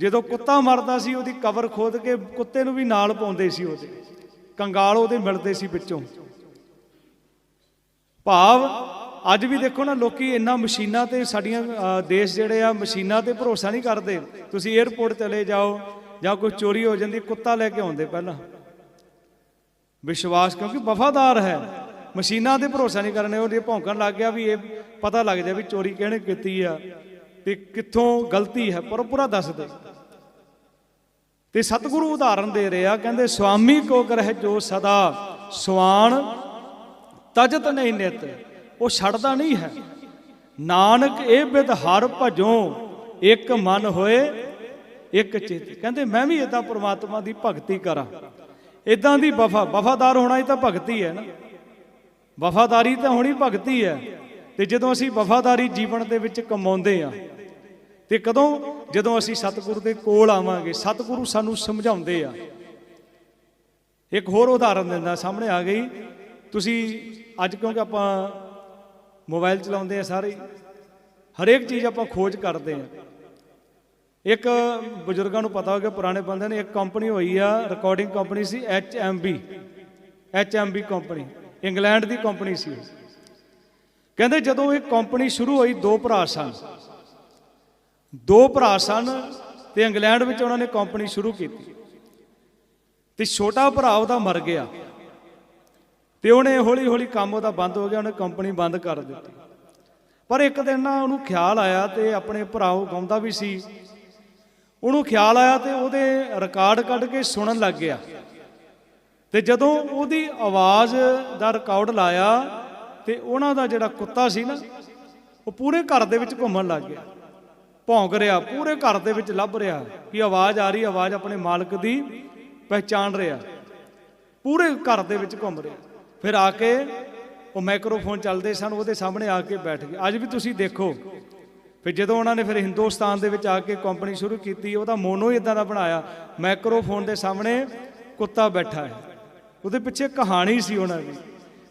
ਜਦੋਂ ਕੁੱਤਾ ਮਰਦਾ ਸੀ, ਉਹਦੀ ਕਬਰ ਖੋਦ ਕੇ ਕੁੱਤੇ ਨੂੰ ਵੀ ਨਾਲ ਪਾਉਂਦੇ ਸੀ ਉਹਦੇ। ਕੰਗਾਲ ਉਹਦੇ ਮਿਲਦੇ ਸੀ ਵਿੱਚੋਂ। ਭਾਵ, ਅੱਜ ਵੀ ਦੇਖੋ ਨਾ ਲੋਕੀ ਇੰਨਾ ਮਸ਼ੀਨਾਂ ਤੇ ਸਾਡੀਆਂ ਦੇਸ਼ ਜਿਹੜੇ ਆ, ਮਸ਼ੀਨਾਂ ਤੇ ਭਰੋਸਾ ਨਹੀਂ ਕਰਦੇ। ਤੁਸੀਂ 에ਅਰਪੋਰਟ ਚਲੇ ਜਾਓ ਜਾਂ ਕੋਈ ਚੋਰੀ ਹੋ ਜਾਂਦੀ, ਕੁੱਤਾ ਲੈ ਕੇ ਆਉਂਦੇ ਪਹਿਲਾਂ। ਵਿਸ਼ਵਾਸ ਕਿਉਂਕਿ ਵਫਾਦਾਰ ਹੈ। ਮਸ਼ੀਨਾਂ ਤੇ ਭਰੋਸਾ ਨਹੀਂ ਕਰਨੇ ਉਹ ਜੇ ਭੌਂਕਣ ਲੱਗ ਗਿਆ ਵੀ ਇਹ ਪਤਾ ਲੱਗ ਜਾ ਵੀ ਚੋਰੀ ਕਿਹਨੇ ਕੀਤੀ ਆ ਤੇ ਕਿੱਥੋਂ ਗਲਤੀ ਹੈ, ਪਰ ਉਹ ਪੂਰਾ ਦੱਸਦੇ ਤੇ ਸਤਿਗੁਰੂ ਉਦਾਹਰਨ ਦੇ ਰਿਹਾ ਕਹਿੰਦੇ ਸੁਆਮੀ ਕੋ ਕਰਹਿ ਜੋ ਸਦਾ ਸਵਾਨ, ਤਜਤ ਨਹੀਂ ਨਿਤ, ਉਹ ਛੱਡਦਾ ਨਹੀਂ ਹੈ। ਨਾਨਕ ਇਹ ਬਿਦ ਹਰ ਭਜੋ, ਇੱਕ ਮਨ ਹੋਏ, ਇੱਕ ਚਿੱਤ। ਕਹਿੰਦੇ, ਮੈਂ ਵੀ ਇਦਾਂ ਪ੍ਰਮਾਤਮਾ ਦੀ ਭਗਤੀ ਕਰਾਂ। ਇਦਾਂ ਦੀ ਵਫਾ, ਵਫਾਦਾਰ ਹੋਣਾ ਹੀ ਤਾਂ ਭਗਤੀ ਹੈ ਨਾ। ਵਫਾਦਾਰੀ ਤਾਂ ਹੋਣੀ ਭਗਤੀ ਹੈ ਤੇ ਜਦੋਂ ਅਸੀਂ ਵਫਾਦਾਰੀ ਜੀਵਨ ਦੇ ਵਿੱਚ ਕਮਾਉਂਦੇ ਆ ਤੇ ਕਦੋਂ? ਜਦੋਂ ਅਸੀਂ ਸਤਿਗੁਰੂ ਦੇ ਕੋਲ ਆਵਾਂਗੇ, ਸਤਿਗੁਰੂ ਸਾਨੂੰ ਸਮਝਾਉਂਦੇ ਆ। ਇੱਕ ਹੋਰ ਉਦਾਹਰਨ ਦਿੰਦਾ, ਸਾਹਮਣੇ ਆ ਗਈ। ਤੁਸੀਂ ਅੱਜ ਕਿਉਂਕਿ ਆਪਾਂ ਮੋਬਾਈਲ ਚਲਾਉਂਦੇ ਆ ਸਾਰੇ, ਹਰੇਕ ਚੀਜ਼ ਆਪਾਂ ਖੋਜ ਕਰਦੇ ਆ। ਇੱਕ ਬਜ਼ੁਰਗਾਂ ਨੂੰ ਪਤਾ ਹੋਗਾ ਪੁਰਾਣੇ ਬੰਦੇ ਨੇ ਇੱਕ ਕੰਪਨੀ ਹੋਈ ਆ ਰਿਕਾਰਡਿੰਗ ਕੰਪਨੀ ਸੀ HMB HMB ਕੰਪਨੀ ਇੰਗਲੈਂਡ ਦੀ ਕੰਪਨੀ ਸੀ। ਕਹਿੰਦੇ ਜਦੋਂ ਇਹ ਕੰਪਨੀ ਸ਼ੁਰੂ ਹੋਈ, ਦੋ ਭਰਾ ਸਨ। ਦੋ ਭਰਾ ਸਨ ਤੇ ਇੰਗਲੈਂਡ ਵਿੱਚ ਉਹਨਾਂ ਨੇ ਕੰਪਨੀ ਸ਼ੁਰੂ ਕੀਤੀ। ਤੇ ਛੋਟਾ ਭਰਾ ਉਹਦਾ ਮਰ ਗਿਆ। ਤੇ ਉਹਨੇ ਹੌਲੀ ਹੌਲੀ ਕੰਮ ਉਹਦਾ ਬੰਦ ਹੋ ਗਿਆ, ਉਹਨੇ ਕੰਪਨੀ ਬੰਦ ਕਰ ਦਿੱਤੀ। ਪਰ ਇੱਕ ਦਿਨ ਨਾ ਉਹਨੂੰ ਖਿਆਲ ਆਇਆ ਤੇ ਆਪਣੇ ਭਰਾ ਉਹ ਗਾਉਂਦਾ ਵੀ ਸੀ। ਉਹਨੂੰ ਖਿਆਲ ਆਇਆ ਤੇ ਉਹਦੇ ਰਿਕਾਰਡ ਕੱਢ ਕੇ ਸੁਣਨ ਲੱਗ ਗਿਆ। ਤੇ ਜਦੋਂ ਉਹਦੀ ਆਵਾਜ਼ ਦਾ ਰਿਕਾਰਡ ਲਾਇਆ ਤੇ ਉਹਨਾਂ ਦਾ ਜਿਹੜਾ ਕੁੱਤਾ ਸੀ ਨਾ, ਉਹ ਪੂਰੇ ਘਰ ਦੇ ਵਿੱਚ ਘੁੰਮਣ ਲੱਗ ਗਿਆ। ਭੌਂਕ ਰਿਹਾ, ਪੂਰੇ ਘਰ ਦੇ ਵਿੱਚ ਲੱਭ ਰਿਹਾ ਕਿ ਆਵਾਜ਼ ਆ ਰਹੀ, ਆਵਾਜ਼ ਆਪਣੇ ਮਾਲਕ ਦੀ ਪਹਿਚਾਣ ਰਿਹਾ। ਪੂਰੇ ਘਰ ਦੇ ਵਿੱਚ ਘੁੰਮ ਰਿਹਾ। ਫਿਰ ਆ ਕੇ ਉਹ ਮਾਈਕਰੋਫੋਨ ਚੱਲਦੇ ਸਨ, ਉਹਦੇ ਸਾਹਮਣੇ ਆ ਕੇ ਬੈਠ ਗਏ। ਅੱਜ ਵੀ ਤੁਸੀਂ ਦੇਖੋ, ਫਿਰ ਜਦੋਂ ਉਹਨਾਂ ਨੇ ਫਿਰ ਹਿੰਦੁਸਤਾਨ ਦੇ ਵਿੱਚ ਆ ਕੇ ਕੰਪਨੀ ਸ਼ੁਰੂ ਕੀਤੀ, ਉਹਦਾ ਮੋਨੋ ਹੀ ਇਦਾਂ ਦਾ ਬਣਾਇਆ। ਮਾਈਕਰੋਫੋਨ ਦੇ ਸਾਹਮਣੇ ਕੁੱਤਾ ਬੈਠਾ ਹੈ। ਉਹਦੇ ਪਿੱਛੇ ਕਹਾਣੀ ਸੀ ਉਹਨਾਂ ਦੀ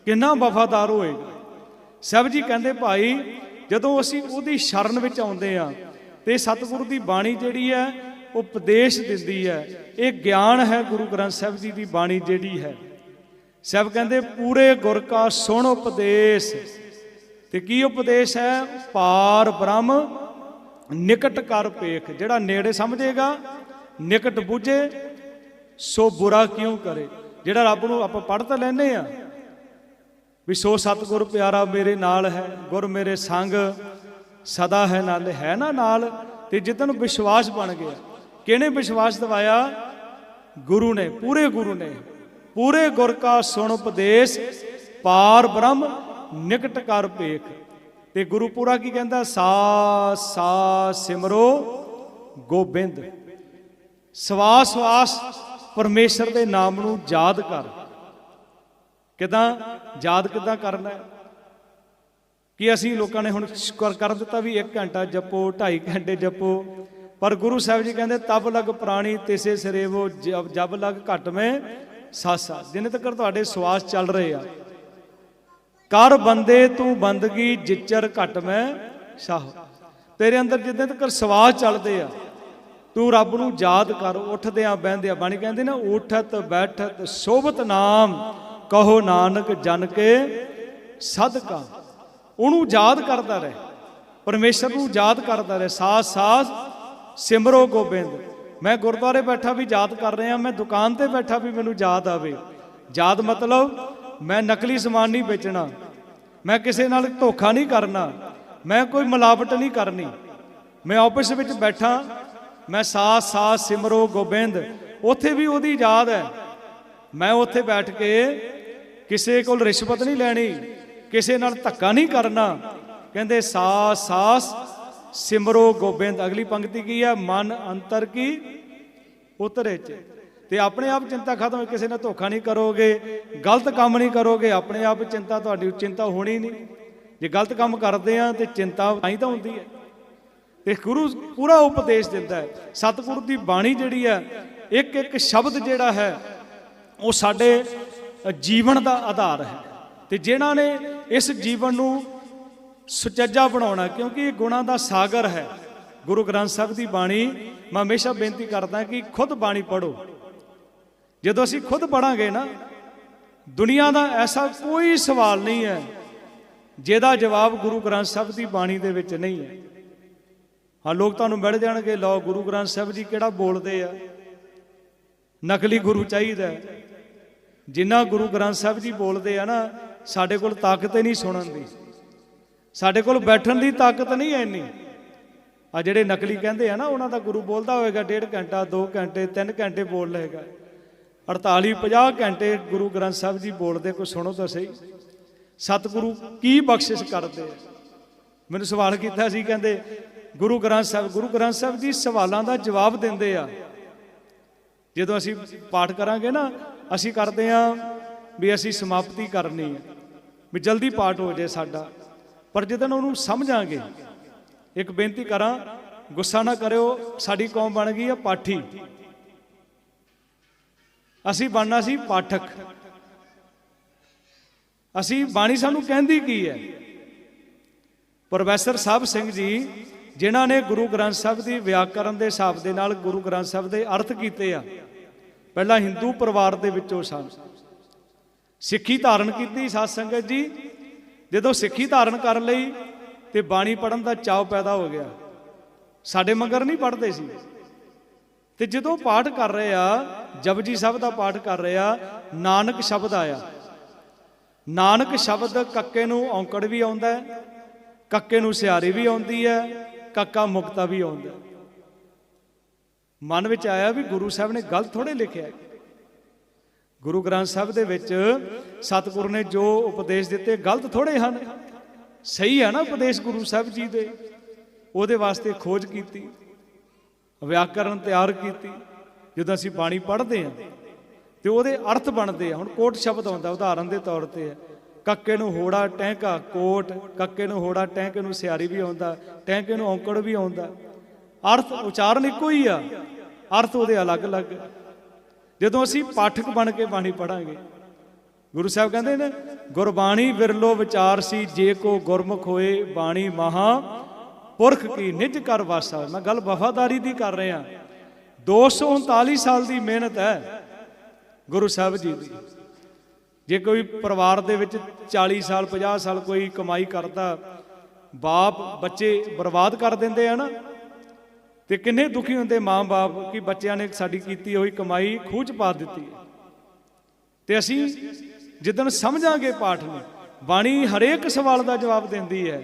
ਕਿੰਨਾ ਵਫਾਦਾਰ ਹੋਏਗਾ ਸਭ ਜੀ ਕਹਿੰਦੇ, ਭਾਈ, ਜਦੋਂ ਅਸੀਂ ਉਹਦੀ ਸ਼ਰਨ ਵਿੱਚ ਆਉਂਦੇ ਆ ਤੇ ਸਤਿਗੁਰੂ ਦੀ ਬਾਣੀ ਜਿਹੜੀ ਹੈ, ਉਪਦੇਸ਼ ਦਿੰਦੀ ਹੈ, ਇਹ ਗਿਆਨ ਹੈ ਗੁਰੂ ਗ੍ਰੰਥ ਸਾਹਿਬ ਜੀ ਦੀ ਬਾਣੀ ਜਿਹੜੀ ਹੈ। ਸਭ ਕਹਿੰਦੇ, ਪੂਰੇ ਗੁਰ ਕਾ ਸੁਣ ਉਪਦੇਸ਼। ਤੇ ਕੀ ਉਪਦੇਸ਼ ਹੈ? ਪਾਰ ਬ੍ਰਹਮ, ਨਿਕਟ ਕਰ ਪੇਖ। ਜਿਹੜਾ ਨੇੜੇ ਸਮਝੇਗਾ, ਨਿਕਟ ਬੁਝੇ, ਸੋ ਬੁਰਾ ਕਿਉਂ ਕਰੇ? ਜਿਹੜਾ ਰੱਬ ਨੂੰ ਆਪਾਂ ਪੜ੍ਹ ਤਾਂ ਲੈਨੇ ਆ ਵੀ ਸੋ ਸਤਿਗੁਰ ਪਿਆਰਾ ਮੇਰੇ ਨਾਲ ਹੈ, ਗੁਰ ਮੇਰੇ ਸੰਗ ਸਦਾ ਹੈ ਨਾਲ, ਹੈ ਨਾ ਨਾਲ? ਤੇ ਜਿੱਦਨ ਵਿਸ਼ਵਾਸ ਬਣ ਗਿਆ, ਕਿਹਨੇ ਵਿਸ਼ਵਾਸ ਦਿਵਾਇਆ? ਗੁਰੂ ਨੇ, ਪੂਰੇ ਗੁਰੂ ਨੇ। ਪੂਰੇ ਗੁਰ ਕਾ ਸੁਣ ਉਪਦੇਸ਼, ਪਾਰ ਬ੍ਰਹਮ, ਨਿਕਟ ਕਰ ਭੇਖ। ਤੇ ਗੁਰੂ ਪੂਰਾ ਕੀ ਕਹਿੰਦਾ? ਸਾ ਸਾ ਸਿਮਰੋ ਗੋਬਿੰਦ। ਸਵਾਸ ਸਵਾਸ ਪਰਮੇਸ਼ਰ ਦੇ ਨਾਮ ਨੂੰ ਯਾਦ ਕਰ। ਕਿਦਾਂ? ਯਾਦ ਕਿਦਾਂ ਕਰਨਾ? ਹੈ ਕਿ ਅਸੀਂ ਲੋਕਾਂ ਨੇ ਹੁਣ ਕਰ ਦਿੱਤਾ ਵੀ 1 ਘੰਟਾ ਜਪੋ 2.5 ਘੰਟੇ ਜਪੋ। ਪਰ ਗੁਰੂ ਸਾਹਿਬ ਜੀ ਕਹਿੰਦੇ, ਤਬ ਲਗ ਪ੍ਰਾਣੀ ਤਿਸੇ ਸਰੇਵੋ, ਜਬ ਜਬ ਲਗ ਘਟ ਮੈਂ ਸਾਸਾ। ਜਿੰਨੇ ਤੱਕ ਤੁਹਾਡੇ ਸਵਾਸ ਚੱਲ ਰਹੇ ਆ। ਕਰ ਬੰਦੇ ਤੂੰ ਬੰਦਗੀ ਜਿਚਰ ਘਟ ਮੈਂ ਸਾਹ। ਤੇਰੇ ਅੰਦਰ ਜਿੰਨੇ ਤੱਕ ਸਵਾਸ ਚੱਲਦੇ ਆ ਤੂੰ ਰੱਬ ਨੂੰ ਯਾਦ ਕਰ, ਉੱਠਦਿਆਂ ਬਹਿੰਦਿਆਂ, ਬਾਣੀ ਕਹਿੰਦੇ ਨਾ, ਉਠਤ, ਬੈਠਤ, ਸੋਭਤ ਨਾਮ, ਕਹੋ ਨਾਨਕ ਜਨ ਕੇ ਸਦਕਾ। ਉਹਨੂੰ ਯਾਦ ਕਰਦਾ ਰਹੇ, ਪਰਮੇਸ਼ਰ ਨੂੰ ਯਾਦ ਕਰਦਾ ਰਹੇ ਸਾਸ ਸਾਸ ਸਿਮਰੋ ਗੋਬਿੰਦ। ਮੈਂ ਗੁਰਦੁਆਰੇ ਬੈਠਾ ਵੀ ਯਾਦ ਕਰ ਰਿਹਾ, ਮੈਂ ਦੁਕਾਨ ਤੇ ਬੈਠਾ ਵੀ ਮੈਨੂੰ ਯਾਦ ਆਵੇ। ਯਾਦ ਮਤਲਬ ਮੈਂ ਨਕਲੀ ਸਮਾਨ ਨਹੀਂ ਵੇਚਣਾ, ਮੈਂ ਕਿਸੇ ਨਾਲ ਧੋਖਾ ਨਹੀਂ ਕਰਨਾ, ਮੈਂ ਕੋਈ ਮਿਲਾਵਟ ਨਹੀਂ ਕਰਨੀ। ਮੈਂ ਆਫਿਸ ਵਿੱਚ ਬੈਠਾ ਮੈਂ ਸਾਥ ਸਾਥ ਸਿਮਰੋ ਗੋਬਿੰਦ ਉੱਥੇ ਵੀ ਉਹਦੀ ਯਾਦ ਹੈ। ਮੈਂ ਉੱਥੇ ਬੈਠ ਕੇ ਕਿਸੇ ਕੋਲ ਰਿਸ਼ਵਤ ਨਹੀਂ ਲੈਣੀ ਕਿਸੇ ਨਾਲ ਧੱਕਾ ਨਹੀਂ ਕਰਨਾ। ਕਹਿੰਦੇ ਸਾਸ ਸਾਸ ਸਿਮਰੋ ਗੋਬਿੰਦ ਅਗਲੀ ਪੰਕਤੀ ਕੀ ਹੈ? ਮਨ ਅੰਤਰ ਕੀ ਉਤਰੇ ਚ। ਤੇ ਆਪਣੇ ਆਪ ਚਿੰਤਾ ਖਤਮ ਹੋਈ, ਕਿਸੇ ਨਾਲ ਧੋਖਾ ਨਹੀਂ ਕਰੋਗੇ ਗਲਤ ਕੰਮ ਨਹੀਂ ਕਰੋਗੇ ਆਪਣੇ ਆਪ ਚਿੰਤਾ ਤੁਹਾਡੀ ਚਿੰਤਾ ਹੋਣੀ ਨਹੀਂ। ਜੇ ਗਲਤ ਕੰਮ ਕਰਦੇ ਆ ਤੇ ਚਿੰਤਾ ਤਾਂ ਹੀ ਤਾਂ ਹੁੰਦੀ ਹੈ। ਤੇ ਗੁਰੂ ਪੂਰਾ ਉਪਦੇਸ਼ ਦਿੰਦਾ ਹੈ। ਸਤਿਗੁਰੂ ਦੀ ਬਾਣੀ ਜਿਹੜੀ ਹੈ, ਇੱਕ ਇੱਕ ਸ਼ਬਦ ਜਿਹੜਾ ਹੈ, ਉਹ ਸਾਡੇ ਜੀਵਨ ਦਾ ਆਧਾਰ ਹੈ। ਤੇ ਜਿਨ੍ਹਾਂ ਨੇ ਇਸ ਜੀਵਨ ਨੂੰ ਸੁਚੱਜਾ ਬਣਾਉਣਾ, ਕਿਉਂਕਿ ਇਹ ਗੁਣਾਂ ਦਾ ਸਾਗਰ ਹੈ। ਗੁਰੂ ਗ੍ਰੰਥ ਸਾਹਿਬ ਦੀ ਬਾਣੀ, ਮੈਂ ਹਮੇਸ਼ਾ ਬੇਨਤੀ ਕਰਦਾ ਕਿ ਖੁਦ ਬਾਣੀ ਪੜੋ ਜਦੋਂ ਅਸੀਂ ਖੁਦ ਪੜਾਂਗੇ ਨਾ, ਦੁਨੀਆ ਦਾ ਐਸਾ ਕੋਈ ਸਵਾਲ ਨਹੀਂ ਹੈ, ਜਿਹਦਾ ਜਵਾਬ ਗੁਰੂ ਗ੍ਰੰਥ ਸਾਹਿਬ ਦੀ ਬਾਣੀ ਦੇ ਵਿੱਚ ਨਹੀਂ ਹੈ। ਹਾਂ, ਲੋਕ ਤੁਹਾਨੂੰ ਮਿਲ ਜਾਣਗੇ। ਲਓ, ਗੁਰੂ ਗ੍ਰੰਥ ਸਾਹਿਬ ਜੀ ਕਿਹੜਾ ਬੋਲਦੇ ਆ? ਨਕਲੀ ਗੁਰੂ ਚਾਹੀਦਾ ਜਿੰਨਾ ਗੁਰੂ ਗ੍ਰੰਥ ਸਾਹਿਬ ਜੀ ਬੋਲਦੇ ਆ ਨਾ, ਸਾਡੇ ਕੋਲ ਤਾਕਤ ਹੀ ਨਹੀਂ ਸੁਣਨ ਦੀ। ਸਾਡੇ ਕੋਲ ਬੈਠਣ ਦੀ ਤਾਕਤ ਨਹੀਂ ਐ ਇੰਨੀ। ਆ ਜਿਹੜੇ ਨਕਲੀ ਕਹਿੰਦੇ ਆ ਨਾ, ਉਹਨਾਂ ਦਾ ਗੁਰੂ ਬੋਲਦਾ ਹੋਵੇਗਾ ਡੇਢ ਘੰਟਾ 2 ਘੰਟੇ 3 ਘੰਟੇ ਬੋਲ ਲਏਗਾ। 48 50 ਘੰਟੇ ਗੁਰੂ ਗ੍ਰੰਥ ਸਾਹਿਬ ਜੀ ਬੋਲਦੇ, ਕੋਈ ਸੁਣੋ ਤਾਂ ਸਹੀ। ਸਤਿਗੁਰੂ ਕੀ ਬਖਸ਼ਿਸ਼ ਕਰਦੇ ਆ? ਮੈਨੂੰ ਸਵਾਲ ਕੀਤਾ ਸੀ, ਕਹਿੰਦੇ ਗੁਰੂ ਗ੍ਰੰਥ ਸਾਹਿਬ, ਗੁਰੂ ਗ੍ਰੰਥ ਸਾਹਿਬ ਜੀ ਸਵਾਲਾਂ ਦਾ ਜਵਾਬ ਦਿੰਦੇ ਆ। ਜਦੋਂ ਅਸੀਂ ਪਾਠ ਕਰਾਂਗੇ ਨਾ, ਅਸੀਂ ਕਰਦੇ ਆ ਵੀ ਅਸੀਂ ਸਮਾਪਤੀ ਕਰਨੀ ਹੈ, ਵੀ ਜਲਦੀ ਪਾਠ ਹੋ ਜਾਏ ਸਾਡਾ। ਪਰ ਜਦੋਂ ਉਹਨੂੰ ਸਮਝਾਂਗੇ, ਇੱਕ ਬੇਨਤੀ ਕਰਾਂ, ਗੁੱਸਾ ਨਾ ਕਰਿਓ, ਸਾਡੀ ਕੌਮ ਬਣ ਗਈ ਆ ਪਾਠੀ। ਅਸੀਂ ਬਣਨਾ ਸੀ ਪਾਠਕ। ਅਸੀਂ ਬਾਣੀ ਸਾਨੂੰ ਕਹਿੰਦੀ ਕੀ ਹੈ? ਪ੍ਰੋਫੈਸਰ ਸਾਹਿਬ ਸਿੰਘ ਜੀ ਜਿਨ੍ਹਾਂ ਨੇ ਗੁਰੂ ਗ੍ਰੰਥ ਸਾਹਿਬ ਦੀ ਵਿਆਕਰਨ ਦੇ ਹਿਸਾਬ ਦੇ ਨਾਲ ਗੁਰੂ ਗ੍ਰੰਥ ਸਾਹਿਬ ਦੇ ਅਰਥ ਕੀਤੇ ਆ, ਪਹਿਲਾਂ ਹਿੰਦੂ ਪਰਿਵਾਰ ਦੇ ਵਿੱਚੋਂ ਸਨ। ਸਿੱਖੀ ਧਾਰਨ ਕੀਤੀ ਸਾਧ ਸੰਗਤ ਜੀ। ਜਦੋਂ ਸਿੱਖੀ ਧਾਰਨ ਕਰ ਲਈ ਤੇ ਬਾਣੀ ਪੜਨ ਦਾ ਚਾਅ ਪੈਦਾ ਹੋ ਗਿਆ। ਸਾਡੇ ਮੰਗਰ ਨਹੀਂ ਪੜਦੇ ਸੀ। ਤੇ ਜਦੋਂ ਪਾਠ ਕਰ ਰਹੇ ਆ, ਜਪਜੀ ਸਾਹਿਬ ਦਾ ਪਾਠ ਕਰ ਰਹੇ ਆ, ਨਾਨਕ ਸ਼ਬਦ ਆਇਆ। ਨਾਨਕ ਸ਼ਬਦ ਕੱਕੇ ਨੂੰ ਔਂਕੜ ਵੀ ਆਉਂਦਾ ਕੱਕੇ ਨੂੰ ਸਿਆਰੀ ਵੀ ਆਉਂਦੀ ਹੈ ਕੱਕਾ ਮੁਕਤਾ ਵੀ ਆਉਂਦਾ। ਮਨ ਵਿੱਚ ਆਇਆ ਵੀ ਗੁਰੂ ਸਾਹਿਬ ਨੇ ਗਲਤ ਥੋੜੇ ਲਿਖਿਆ ਗੁਰੂ ਗ੍ਰੰਥ ਸਾਹਿਬ ਦੇ ਵਿੱਚ ਸਤਿਗੁਰ ਨੇ ਜੋ ਉਪਦੇਸ਼ ਦਿੱਤੇ ਗਲਤ ਥੋੜੇ ਹਨ। ਸਹੀ ਹੈ ਨਾ ਉਪਦੇਸ਼ ਗੁਰੂ ਸਾਹਿਬ ਜੀ ਦੇ। ਉਹਦੇ ਵਾਸਤੇ ਖੋਜ ਕੀਤੀ, ਵਿਆਕਰਨ ਤਿਆਰ ਕੀਤੀ, ਜਦੋਂ ਅਸੀਂ ਬਾਣੀ ਪੜ੍ਹਦੇ ਹਾਂ। ਤੇ ਉਹਦੇ ਅਰਥ ਬਣਦੇ ਆ। ਹੁਣ ਕੋਟ ਸ਼ਬਦ ਆਉਂਦਾ, ਉਦਾਹਰਨ ਦੇ ਤੌਰ ਤੇ ਹੈ। ਕੱਕੇ ਨੂੰ ਹੋੜਾ ਟੈਂਕਾ ਕੋਟ, ਕੱਕੇ ਨੂੰ ਹੋੜਾ ਟੈਂਕੇ ਨੂੰ ਸਿਆਰੀ ਵੀ ਆਉਂਦਾ ਟੈਂਕੇ ਨੂੰ ਔਂਕੜ ਵੀ ਆਉਂਦਾ। ਅਰਥ ਉਚਾਰਨ ਇੱਕੋ ਹੀ ਆ। ਅਰਥ ਉਹਦੇ ਅਲੱਗ-ਅਲੱਗ ਜਦੋਂ ਅਸੀਂ ਪਾਠਕ ਬਣ ਕੇ ਬਾਣੀ ਪੜਾਂਗੇ ਗੁਰੂ ਸਾਹਿਬ ਕਹਿੰਦੇ ਨੇ, ਗੁਰਬਾਣੀ ਵਿਰਲੋ ਵਿਚਾਰ ਸੀ, ਜੇ ਕੋ ਗੁਰਮੁਖ ਹੋਏ ਬਾਣੀ ਮਹਾ ਪੁਰਖ ਕੀ ਨਿਜ ਕਰ ਵਾਸਾ। ਮੈਂ ਗੱਲ ਵਫਾਦਾਰੀ ਦੀ ਕਰ ਰਿਹਾ। 239 ਸਾਲ ਦੀ ਮਿਹਨਤ ਹੈ ਗੁਰੂ ਸਾਹਿਬ ਜੀ ਦੀ। ਜੇ ਕੋਈ ਪਰਿਵਾਰ ਦੇ ਵਿੱਚ 40 ਸਾਲ 50 ਸਾਲ ਕੋਈ ਕਮਾਈ ਕਰਦਾ, ਬਾਪ, ਬੱਚੇ ਬਰਬਾਦ ਕਰ ਦਿੰਦੇ ਆ ਨਾ, ਤੇ ਕਿੰਨੇ ਦੁਖੀ ਹੁੰਦੇ ਮਾਂ-ਬਾਪ ਕਿ ਬੱਚਿਆਂ ਨੇ ਸਾਡੀ ਕੀਤੀ ਹੋਈ ਕਮਾਈ ਖੂਹ 'ਚ ਪਾ ਦਿੱਤੀ ਹੈ। ਤੇ ਅਸੀਂ ਜਿੱਦਣ ਸਮਝਾਂਗੇ ਪਾਠ ਨੂੰ, ਬਾਣੀ ਹਰੇਕ ਸਵਾਲ ਦਾ ਜਵਾਬ ਦਿੰਦੀ ਹੈ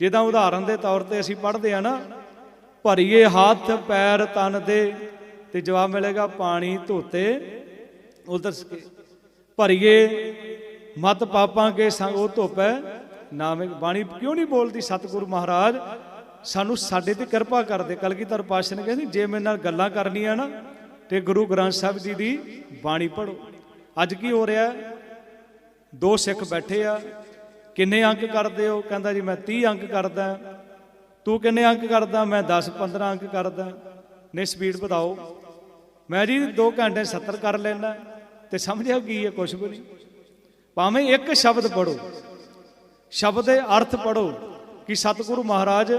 ਜਿੱਦਾਂ ਉਦਾਹਰਨ ਦੇ ਤੌਰ ਤੇ ਅਸੀਂ ਪੜ੍ਹਦੇ ਆ ਨਾ, ਭਰੀਏ ਹੱਥ ਪੈਰ ਤਨ ਦੇ ਤੇ ਜਵਾਬ ਮਿਲੇਗਾ ਪਾਣੀ ਧੋਤੇ, ਉਧਰ ਕੇ ਭਰੀਏ, ਮਤ ਪਾਪਾਂ ਕੇ ਸੰਗ ਉਹ ਧੋਪੈ। ਨਾਮੇ ਬਾਣੀ ਕਿਉਂ ਨਹੀਂ ਬੋਲਦੀ ਸਤਿਗੁਰੂ ਮਹਾਰਾਜ? ਸਾਨੂੰ ਸਾਡੇ ਤੇ ਕਿਰਪਾ ਕਰਦੇ। ਕਲਗੀਧਰ ਪਾਤਸ਼ਾਹ ਨੇ ਕਹਿੰਦੇ, ਜੇ ਮੇਰੇ ਨਾਲ ਗੱਲਾਂ ਕਰਨੀਆਂ ਨਾ, ਤੇ ਗੁਰੂ ਗ੍ਰੰਥ ਸਾਹਿਬ ਜੀ ਦੀ ਬਾਣੀ ਪੜੋ ਅੱਜ ਕੀ ਹੋ ਰਿਹਾ? ਦੋ ਸਿੱਖ ਬੈਠੇ ਆ। ਕਿੰਨੇ ਅੰਕ ਕਰਦੇ ਹੋ? ਕਹਿੰਦਾ ਜੀ, ਮੈਂ 30 ਅੰਕ ਕਰਦਾ। ਤੂੰ ਕਿੰਨੇ ਅੰਕ ਕਰਦਾ? ਮੈਂ 10 15 ਅੰਕ ਕਰਦਾ। ਨੇ ਸਪੀਡ ਵਧਾਓ। ਮੈਂ ਜੀ 2 ਘੰਟੇ 70 ਕਰ ਲੈਣਾ ਤੇ ਸਮਝਿਆ ਕੀ ਹੈ? ਕੁਛ ਵੀ ਨਹੀਂ। ਭਾਵੇਂ ਇੱਕ ਸ਼ਬਦ ਪੜੋ ਸ਼ਬਦ ਦੇ ਅਰਥ ਪੜੋ ਕਿ ਸਤਿਗੁਰੂ ਮਹਾਰਾਜ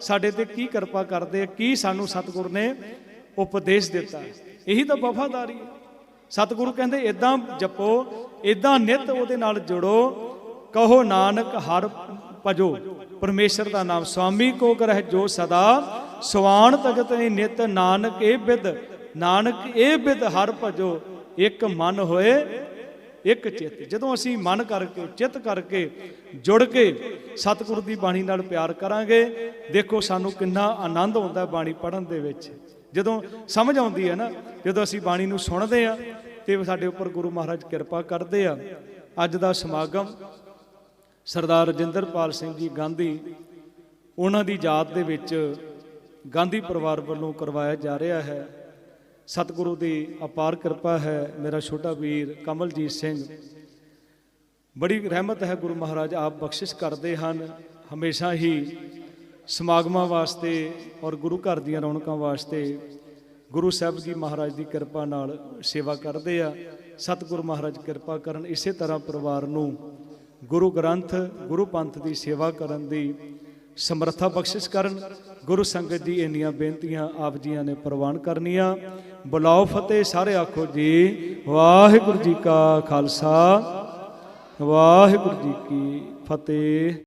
ਸਾਡੇ ਤੇ ਕੀ ਕਿਰਪਾ ਕਰਦੇ, ਕੀ ਸਾਨੂੰ ਸਤਿਗੁਰ ਨੇ ਉਪਦੇਸ਼ ਦਿੱਤਾ। ਇਹੀ ਤਾਂ ਵਫਾਦਾਰੀ ਹੈ। ਸਤਿਗੁਰੂ ਕਹਿੰਦੇ ਇਦਾਂ ਜਪੋ ਇਦਾਂ ਨਿਤ ਉਹਦੇ ਨਾਲ ਜੁੜੋ। ਕਹੋ ਨਾਨਕ ਹਰ ਭਜੋ। ਪਰਮੇਸ਼ਰ ਦਾ ਨਾਮ ਸੁਆਮੀ ਕੋ ਕਰਹਿ ਜੋ ਸਦਾ ਸਵਾਨ ਤਗਤ ਨਹੀਂ ਨਿਤ। ਨਾਨਕ ਇਹ ਬਿਦ, ਨਾਨਕ ਇਹ ਬਿਦ ਹਰ ਭਜੋ। ਇੱਕ ਮਨ ਹੋਏ, ਇੱਕ ਚਿੱਤ। ਜਦੋਂ ਅਸੀਂ ਮਨ ਕਰਕੇ, ਚਿੱਤ ਕਰਕੇ ਜੁੜ ਕੇ ਸਤਿਗੁਰੂ ਦੀ ਬਾਣੀ ਨਾਲ ਪਿਆਰ ਕਰਾਂਗੇ, ਦੇਖੋ ਸਾਨੂੰ ਕਿੰਨਾ ਆਨੰਦ ਆਉਂਦਾ ਬਾਣੀ ਪੜ੍ਹਨ ਦੇ ਵਿੱਚ। ਜਦੋਂ ਸਮਝ ਆਉਂਦੀ ਹੈ ਨਾ, ਜਦੋਂ ਅਸੀਂ ਬਾਣੀ ਨੂੰ ਸੁਣਦੇ ਆ ਤੇ ਸਾਡੇ ਉੱਪਰ ਗੁਰੂ ਮਹਾਰਾਜ ਕਿਰਪਾ ਕਰਦੇ ਆ। ਅੱਜ ਦਾ ਸਮਾਗਮ ਸਰਦਾਰ ਰਜਿੰਦਰਪਾਲ ਸਿੰਘ ਜੀ ਗਾਂਧੀ, ਉਹਨਾਂ ਦੀ ਯਾਦ ਦੇ ਵਿੱਚ ਗਾਂਧੀ ਪਰਿਵਾਰ ਵੱਲੋਂ ਕਰਵਾਇਆ ਜਾ ਰਿਹਾ ਹੈ। ਸਤਿਗੁਰੂ ਦੀ ਅਪਾਰ ਕਿਰਪਾ ਹੈ, ਮੇਰਾ ਛੋਟਾ ਵੀਰ ਕਮਲਜੀਤ ਸਿੰਘ। ਬੜੀ ਰਹਿਮਤ ਹੈ ਗੁਰੂ ਮਹਾਰਾਜ, ਆਪ ਬਖਸ਼ਿਸ਼ ਕਰਦੇ ਹਨ। ਹਮੇਸ਼ਾ ਹੀ ਸਮਾਗਮਾਂ ਵਾਸਤੇ ਔਰ ਗੁਰੂ ਘਰ ਦੀਆਂ ਰੌਣਕਾਂ ਵਾਸਤੇ ਗੁਰੂ ਸਾਹਿਬ ਜੀ ਮਹਾਰਾਜ ਦੀ ਕਿਰਪਾ ਨਾਲ ਸੇਵਾ ਕਰਦੇ ਆ। ਸਤਿਗੁਰੂ ਮਹਾਰਾਜ ਕਿਰਪਾ ਕਰਨ, ਇਸੇ ਤਰ੍ਹਾਂ ਪਰਿਵਾਰ ਨੂੰ ਗੁਰੂ ਗ੍ਰੰਥ, ਗੁਰੂ ਪੰਥ ਦੀ ਸੇਵਾ ਕਰਨ ਦੀ ਸਮਰੱਥਾ ਬਖਸ਼ਿਸ਼ ਕਰਨ। ਗੁਰੂ ਸੰਗਤ ਜੀ, ਇੰਨੀਆਂ ਬੇਨਤੀਆਂ ਆਪ ਜੀਆਂ ਨੇ ਪ੍ਰਵਾਨ ਕਰਨੀਆਂ। ਬੁਲਾਓ ਫਤਿਹ, ਸਾਰੇ ਆਖੋ ਜੀ, ਵਾਹਿਗੁਰੂ ਜੀ ਕਾ ਖਾਲਸਾ, ਵਾਹਿਗੁਰੂ ਜੀ ਕੀ ਫਤਿਹ।